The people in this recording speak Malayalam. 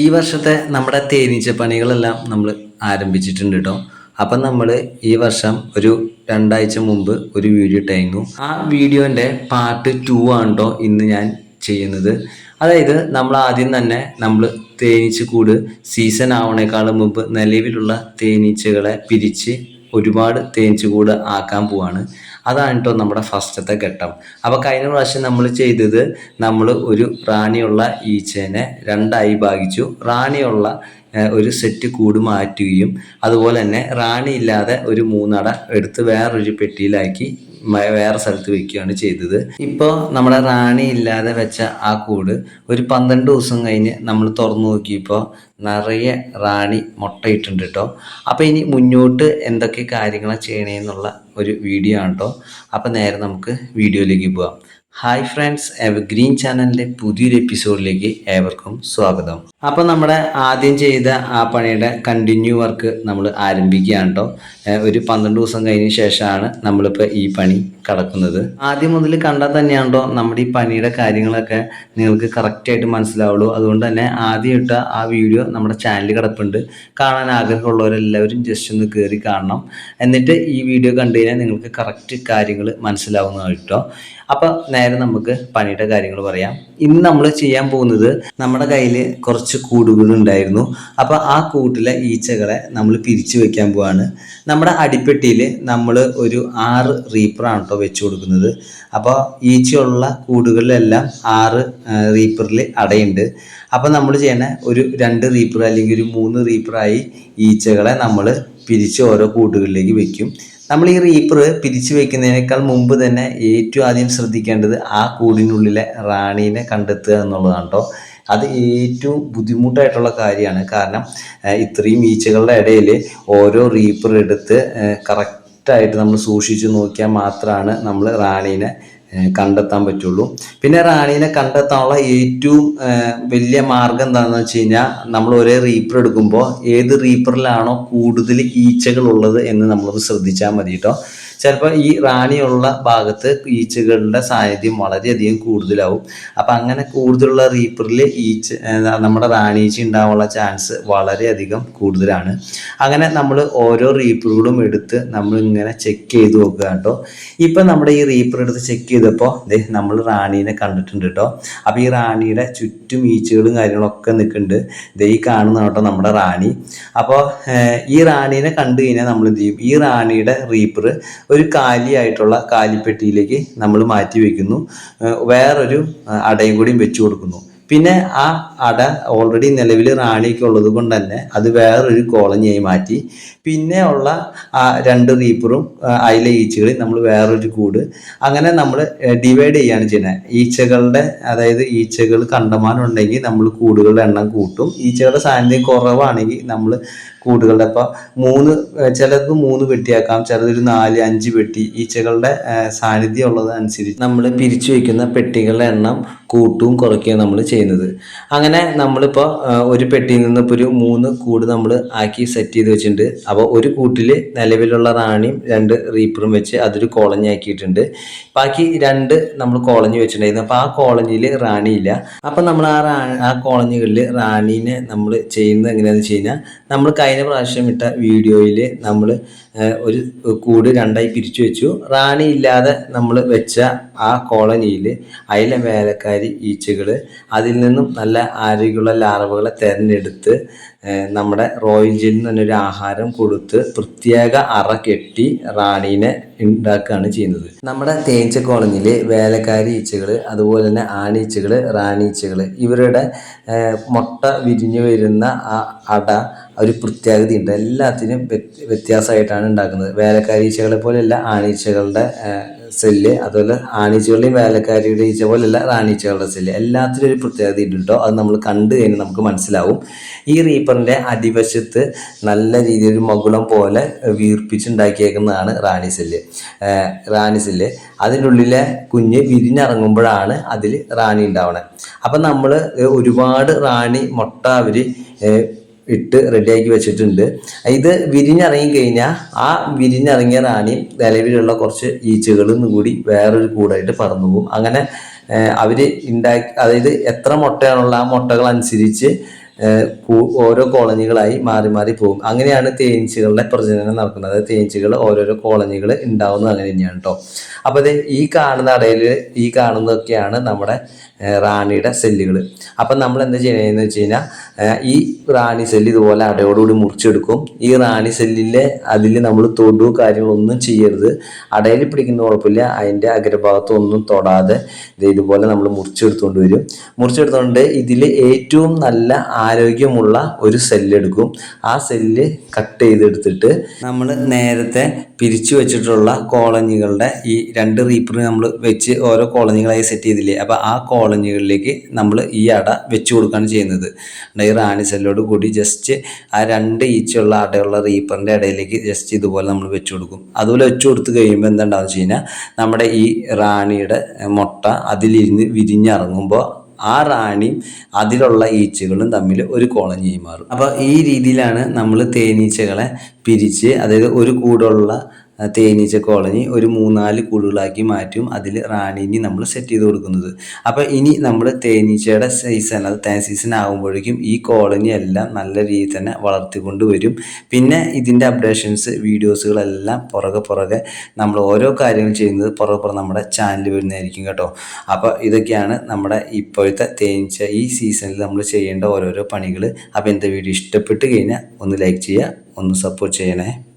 ഈ വർഷത്തെ നമ്മുടെ തേനീച്ച പണികളെല്ലാം നമ്മൾ ആരംഭിച്ചിട്ടുണ്ട് കേട്ടോ അപ്പം നമ്മൾ ഈ വർഷം ഒരു രണ്ടാഴ്ച മുമ്പ് ഒരു വീഡിയോ ടൈങ്ങു ആ വീഡിയോന്റെ പാർട്ട് ടു ആണ് കേട്ടോ ഇന്ന് ഞാൻ ചെയ്യുന്നത്. അതായത് നമ്മൾ ആദ്യം തന്നെ നമ്മൾ തേനീച്ച കൂട് സീസൺ ആവണേക്കാളും മുമ്പ് നിലവിലുള്ള തേനീച്ചകളെ പിരിച്ച് ഒരുപാട് തേനീച്ച കൂട് ആക്കാൻ പോവാണ്. അതാണ് കേട്ടോ നമ്മുടെ ഫസ്റ്റത്തെ ഘട്ടം. അപ്പോൾ കഴിഞ്ഞ പ്രാവശ്യം നമ്മൾ ചെയ്തത് നമ്മൾ ഒരു റാണിയുള്ള ഈച്ചേനെ രണ്ടായി ഭാഗിച്ചു. റാണിയുള്ള ഒരു സെറ്റ് കൂട് മാറ്റുകയും അതുപോലെ തന്നെ റാണി ഇല്ലാതെ ഒരു മൂന്നട എടുത്ത് വേറൊരു പെട്ടിയിലാക്കി വേറെ സ്ഥലത്ത് വെക്കുകയാണ് ചെയ്തത്. ഇപ്പോൾ നമ്മുടെ റാണി ഇല്ലാതെ വെച്ച ആ കൂട് ഒരു പന്ത്രണ്ട് ദിവസം കഴിഞ്ഞ് നമ്മൾ തുറന്നു നോക്കിയപ്പോൾ നിറയെ റാണി മുട്ടയിട്ടുണ്ട് കേട്ടോ അപ്പോൾ ഇനി മുന്നോട്ട് എന്തൊക്കെ കാര്യങ്ങളാണ് ചെയ്യണേന്നുള്ള ഒരു വീഡിയോ ആണ് കേട്ടോ അപ്പോൾ നേരെ നമുക്ക് വീഡിയോയിലേക്ക് പോവാം. ഹായ് ഫ്രണ്ട്സ് എവർഗ്രീൻ ചാനലിന്റെ പുതിയൊരു എപ്പിസോഡിലേക്ക് ഏവർക്കും സ്വാഗതം. അപ്പോൾ നമ്മുടെ ആദ്യം ചെയ്ത ആ പണിയുടെ കണ്ടിന്യൂ വർക്ക് നമ്മൾ ആരംഭിക്കുകയാണ് കേട്ടോ ഒരു പന്ത്രണ്ട് ദിവസം കഴിഞ്ഞ ശേഷമാണ് നമ്മളിപ്പോൾ ഈ പണി കടക്കുന്നത്. ആദ്യം മുതൽ കണ്ടാൽ തന്നെയാണല്ലോ നമ്മുടെ ഈ പനിയുടെ കാര്യങ്ങളൊക്കെ നിങ്ങൾക്ക് കറക്റ്റായിട്ട് മനസ്സിലാവുള്ളൂ. അതുകൊണ്ട് തന്നെ ആദ്യം ഇട്ട ആ വീഡിയോ നമ്മുടെ ചാനൽ കിടപ്പുണ്ട്. കാണാൻ ആഗ്രഹമുള്ളവരെല്ലാവരും ജസ്റ്റ് ഒന്ന് കയറി കാണണം. എന്നിട്ട് ഈ വീഡിയോ കണ്ടു കഴിഞ്ഞാൽ നിങ്ങൾക്ക് കറക്റ്റ് കാര്യങ്ങൾ മനസ്സിലാവുന്നതാണ് കേട്ടോ അപ്പോൾ നേരെ നമുക്ക് പനിയുടെ കാര്യങ്ങൾ പറയാം. ഇന്ന് നമ്മൾ ചെയ്യാൻ പോകുന്നത് നമ്മുടെ കയ്യിൽ കുറച്ച് കൂടുകളുണ്ടായിരുന്നു. അപ്പോൾ ആ കൂട്ടിലെ ഈച്ചകളെ നമ്മൾ പിരിച്ചു വെക്കാൻ പോവാണ്. നമ്മുടെ അടിപ്പെട്ടിയിൽ നമ്മൾ ഒരു ആറ് റീപ്പറാണ് കേട്ടോ വെച്ച് കൊടുക്കുന്നത്. അപ്പോൾ ഈച്ചയുള്ള കൂടുകളിലെല്ലാം ആറ് റീപ്പറിൽ അടയുണ്ട്. അപ്പോൾ നമ്മൾ ചെയ്യണ ഒരു രണ്ട് റീപ്പർ അല്ലെങ്കിൽ ഒരു മൂന്ന് റീപ്പറായി ഈച്ചകളെ നമ്മൾ പിരിച്ച് ഓരോ കൂടുകളിലേക്ക് വെക്കും. നമ്മൾ ഈ റീപ്പർ പിരിച്ചു വെക്കുന്നതിനേക്കാൾ മുമ്പ് തന്നെ ഏറ്റവും ആദ്യം ശ്രദ്ധിക്കേണ്ടത് ആ കൂടിനുള്ളിലെ റാണീനെ കണ്ടെത്തുക എന്നുള്ളതാണ് കേട്ടോ അത് ഏറ്റവും ബുദ്ധിമുട്ടായിട്ടുള്ള കാര്യമാണ്. കാരണം ഇത്രയും ഈച്ചകളുടെ ഇടയിൽ ഓരോ റീപ്പർ എടുത്ത് കറക്റ്റായിട്ട് നമ്മൾ സൂക്ഷിച്ചു നോക്കിയാൽ മാത്രമാണ് നമ്മൾ റാണീനെ കണ്ടെത്താൻ പറ്റുള്ളൂ. പിന്നെ റാണീനെ കണ്ടെത്താനുള്ള ഏറ്റവും വലിയ മാർഗം എന്താണെന്ന് വെച്ച് കഴിഞ്ഞാൽ നമ്മൾ ഒരേ റീപ്പർ എടുക്കുമ്പോൾ ഏത് റീപ്പറിലാണോ കൂടുതൽ ഈച്ചകൾ ഉള്ളത് എന്ന് നമ്മളൊന്ന് ശ്രദ്ധിച്ചാൽ മതി കേട്ടോ. ചിലപ്പോൾ ഈ റാണിയുള്ള ഭാഗത്ത് ഈച്ചകളുടെ സാന്നിധ്യം വളരെയധികം കൂടുതലാവും. അപ്പം അങ്ങനെ കൂടുതലുള്ള റീപ്പറിൽ ഈച്ച നമ്മുടെ റാണീച്ച ഉണ്ടാവാനുള്ള ചാൻസ് വളരെയധികം കൂടുതലാണ്. അങ്ങനെ നമ്മൾ ഓരോ റീപ്പറുകളും എടുത്ത് നമ്മൾ ഇങ്ങനെ ചെക്ക് ചെയ്ത് നോക്കുക കേട്ടോ. ഇപ്പം നമ്മുടെ ഈ റീപ്പർ എടുത്ത് ചെക്ക് ചെയ്തപ്പോൾ നമ്മൾ റാണീനെ കണ്ടിട്ടുണ്ട് കേട്ടോ. അപ്പോൾ ഈ റാണിയുടെ ചുറ്റും ഈച്ചകളും കാര്യങ്ങളൊക്കെ നിൽക്കുന്നുണ്ട്. ദേ ഈ കാണുന്ന കേട്ടോ നമ്മുടെ റാണി. അപ്പോൾ ഈ റാണീനെ കണ്ടു കഴിഞ്ഞാൽ നമ്മൾ എന്ത് ചെയ്യും? ഈ റാണിയുടെ റീപ്പർ ഒരു കാലിയായിട്ടുള്ള കാലിപ്പെട്ടിയിലേക്ക് നമ്മൾ മാറ്റി വെക്കുന്നു വേറൊരു അടയും കൂടിയും വെച്ചു കൊടുക്കുന്നു. പിന്നെ ആ അട ഓൾറെഡി നിലവിൽ റാണിയൊക്കെ ഉള്ളത് കൊണ്ട് തന്നെ അത് വേറൊരു കോളനിയായി മാറ്റി. പിന്നെ ഉള്ള ആ രണ്ട് റീപ്പറും അതിലെ ഈച്ചകളും നമ്മൾ വേറൊരു കൂട്. അങ്ങനെ നമ്മൾ ഡിവൈഡ് ചെയ്യാണ് ചെയ്യുന്നത്. ഈച്ചകളുടെ അതായത് ഈച്ചകൾ കണ്ടമാനം ഉണ്ടെങ്കിൽ നമ്മൾ കൂടുകളുടെ എണ്ണം കൂട്ടും. ഈച്ചകളുടെ സാന്നിധ്യം കുറവാണെങ്കിൽ നമ്മൾ കൂടുകളുടെ അപ്പം മൂന്ന് ചിലത് മൂന്ന് വെട്ടിയാക്കാം ചിലതൊരു നാല് അഞ്ച് വെട്ടി. ഈച്ചകളുടെ സാന്നിധ്യം ഉള്ളത് അനുസരിച്ച് നമ്മൾ പിരിച്ചു വയ്ക്കുന്ന പെട്ടികളുടെ എണ്ണം കൂട്ടും കുറയ്ക്കുകയും നമ്മൾ ചെയ്യുന്നത് അങ്ങനെ നമ്മളിപ്പോൾ ഒരു പെട്ടിയിൽ നിന്ന് ഇപ്പോൾ ഒരു മൂന്ന് കൂട് നമ്മൾ ആക്കി സെറ്റ് ചെയ്ത് വെച്ചിട്ടുണ്ട്. അപ്പോൾ ഒരു കൂട്ടിൽ നിലവിലുള്ള റാണിയും രണ്ട് റീപ്പറും വെച്ച് അതൊരു കോളനി ആക്കിയിട്ടുണ്ട്. ബാക്കി രണ്ട് നമ്മൾ കോളനി വെച്ചിട്ടുണ്ടായിരുന്നു. അപ്പോൾ ആ കോളനിയിൽ റാണിയില്ല. അപ്പം നമ്മൾ ആ റാ ആ കോളനികളിൽ റാണീനെ നമ്മൾ ചെയ്യുന്നത് എങ്ങനെയാണെന്ന് വെച്ച് കഴിഞ്ഞാൽ നമ്മൾ കഴിഞ്ഞ പ്രാവശ്യം ഇട്ട വീഡിയോയിൽ നമ്മൾ ഒരു കൂട് രണ്ടായി പിരിച്ചു വെച്ചു. റാണി ഇല്ലാതെ നമ്മൾ വെച്ച ആ കോളനിയിൽ അതിലെ വേലക്കാരി ഈച്ചകൾ അതിൽ നിന്നും നല്ല ആരോഗ്യമുള്ള ലാർവകളെ തിരഞ്ഞെടുത്ത് നമ്മുടെ റോയൽ ജെല്ലിൽ നിന്ന് തന്നെ ഒരു ആഹാരം കൊടുത്ത് പ്രത്യേക അറ കെട്ടി റാണീനെ ഉണ്ടാക്കുകയാണ് ചെയ്യുന്നത്. നമ്മുടെ തേനീച്ച കോളനിയിൽ വേലക്കാരി ഈച്ചകൾ അതുപോലെ തന്നെ ആണീച്ചകൾ റാണീച്ചകൾ ഇവരുടെ മുട്ട വിരിഞ്ഞു വരുന്ന ആ അട ഒരു പ്രത്യേകതയുണ്ട് എല്ലാത്തിനും വ്യത്യ- വ്യത്യാസമായിട്ടാണ് ഉണ്ടാക്കുന്നത് വേലക്കാരി ഈച്ചകളെ പോലെയല്ല ആണീച്ചകളുടെ സെല്ല് അതുപോലെ ആണീച്ചകളുടെയും വേലക്കാരിയുടെ ഈച്ച പോലെയല്ല റാണീച്ചകളുടെ സെല്ല് എല്ലാത്തിനും ഒരു പ്രത്യേകത ഉണ്ട് അത് നമ്മൾ കണ്ടു കഴിഞ്ഞാൽ നമുക്ക് മനസ്സിലാവും. ഈ റീപ്പറിന്റെ അടിവശത്ത് നല്ല രീതിയിൽ മകുളം പോലെ വീർപ്പിച്ചുണ്ടാക്കിയേക്കുന്നതാണ് റാണി സെല്ല് റാണി സെല്ല് അതിന്റെ ഉള്ളിലെ കുഞ്ഞ് വിരിഞ്ഞിറങ്ങുമ്പോഴാണ് അതിൽ റാണി ഉണ്ടാവണത് അപ്പം നമ്മൾ ഒരുപാട് റാണി മുട്ട അവർ ഇട്ട് റെഡിയാക്കി വെച്ചിട്ടുണ്ട്. ഇത് വിരിഞ്ഞിറങ്ങി കഴിഞ്ഞാൽ ആ വിരിഞ്ഞിറങ്ങിയ റാണി നിലവിലുള്ള കുറച്ച് ഈച്ചകളിൽ നിന്ന് കൂടി വേറൊരു കൂടായിട്ട് പറന്നു പോകും. അങ്ങനെ അവർ ഉണ്ടാക്കി അതായത് എത്ര മുട്ടയാണുള്ള ആ കൂ- ഓരോ കോളനികളായി മാറി മാറി പോകും. അങ്ങനെയാണ് തേനീച്ചകളുടെ പ്രജനനം നടക്കുന്നത്. തേനീച്ചകൾ ഓരോരോ കോളനികൾ ഉണ്ടാവുന്നത് അങ്ങനെ തന്നെയാണ് കേട്ടോ അപ്പോൾ ഇത് ഈ കാണുന്ന അടയിൽ ഈ കാണുന്നതൊക്കെയാണ് നമ്മുടെ റാണിയുടെ സെല്ലുകൾ അപ്പം നമ്മൾ എന്താ ചെയ്യണമെന്ന് വെച്ച് കഴിഞ്ഞാൽ ഈ റാണി സെല്ല് ഇതുപോലെ അടയോടുകൂടി മുറിച്ചെടുക്കും. ഈ റാണി സെല്ലിലെ അതിൽ നമ്മൾ തൊടു കാര്യങ്ങളൊന്നും ചെയ്യരുത്. അടയിൽ പിടിക്കുന്ന കുഴപ്പമില്ല. അതിന്റെ അഗ്രഭാഗത്തൊന്നും തൊടാതെ ഇതുപോലെ നമ്മൾ മുറിച്ചെടുത്തുകൊണ്ട് വരും. മുറിച്ചെടുത്തുകൊണ്ട് ഇതിൽ ഏറ്റവും നല്ല ആരോഗ്യമുള്ള ഒരു സെല്ലെടുക്കും ആ സെല്ല് കട്ട് ചെയ്തെടുത്തിട്ട് നമ്മൾ നേരത്തെ പിരിച്ചു വെച്ചിട്ടുള്ള കോളനികളുടെ ഈ രണ്ട് റീപ്പർ നമ്മൾ വെച്ച് ഓരോ കോളനികളായി സെറ്റ് ചെയ്തില്ലേ? അപ്പോൾ ആ കോളനികളിലേക്ക് നമ്മൾ ഈ അട വെച്ച് കൊടുക്കുകയാണ് ചെയ്യുന്നത്. ഈ റാണി സെല്ലോട് കൂടി ജസ്റ്റ് ആ രണ്ട് ഈച്ചുള്ള അടയുള്ള റീപ്പറിന്റെ ഇടയിലേക്ക് ജസ്റ്റ് ഇതുപോലെ നമ്മൾ വെച്ച് കൊടുക്കും. അതുപോലെ വെച്ച് കൊടുത്ത് കഴിയുമ്പോൾ എന്താണെന്ന് വെച്ച് കഴിഞ്ഞാൽ നമ്മുടെ ഈ റാണിയുടെ മുട്ട അതിലിരുന്ന് വിരിഞ്ഞിറങ്ങുമ്പോൾ ആ റാണിയും അതിലുള്ള ഈച്ചകളും തമ്മിൽ ഒരു കോളനിയായി മാറും. അപ്പോൾ ഈ രീതിയിലാണ് നമ്മൾ തേനീച്ചകളെ പിരിച്ച് അതായത് ഒരു കൂടുള്ള തേനീച്ച കോളനി ഒരു മൂന്നാൽ കൂടുകളാക്കി മാറ്റും. അതിൽ റാണീനെ നമ്മൾ സെറ്റ് ചെയ്ത് കൊടുക്കുന്നത്. അപ്പോൾ ഇനി നമ്മൾ തേനീച്ചയുടെ സീസൺ അത് തേൻ സീസൺ ആകുമ്പോഴേക്കും ഈ കോളനി എല്ലാം നല്ല രീതിയിൽ തന്നെ വളർത്തിക്കൊണ്ട് വരും. പിന്നെ ഇതിന്റെ അപ്ഡേഷൻസ് വീഡിയോസുകളെല്ലാം പുറകെ പുറകെ നമ്മൾ ഓരോ കാര്യങ്ങൾ ചെയ്യുന്നത് പുറകെ പുറകെ നമ്മുടെ ചാനൽ വരുന്നതായിരിക്കും കേട്ടോ. അപ്പോൾ ഇതൊക്കെയാണ് നമ്മുടെ ഇപ്പോഴത്തെ തേനീച്ച ഈ സീസണിൽ നമ്മൾ ചെയ്യേണ്ട ഓരോരോ പണികൾ അപ്പോൾ എന്റെ വീഡിയോ ഇഷ്ടപ്പെട്ട് കഴിഞ്ഞാൽ ഒന്ന് ലൈക്ക് ചെയ്യുക ഒന്ന് സപ്പോർട്ട് ചെയ്യണേ.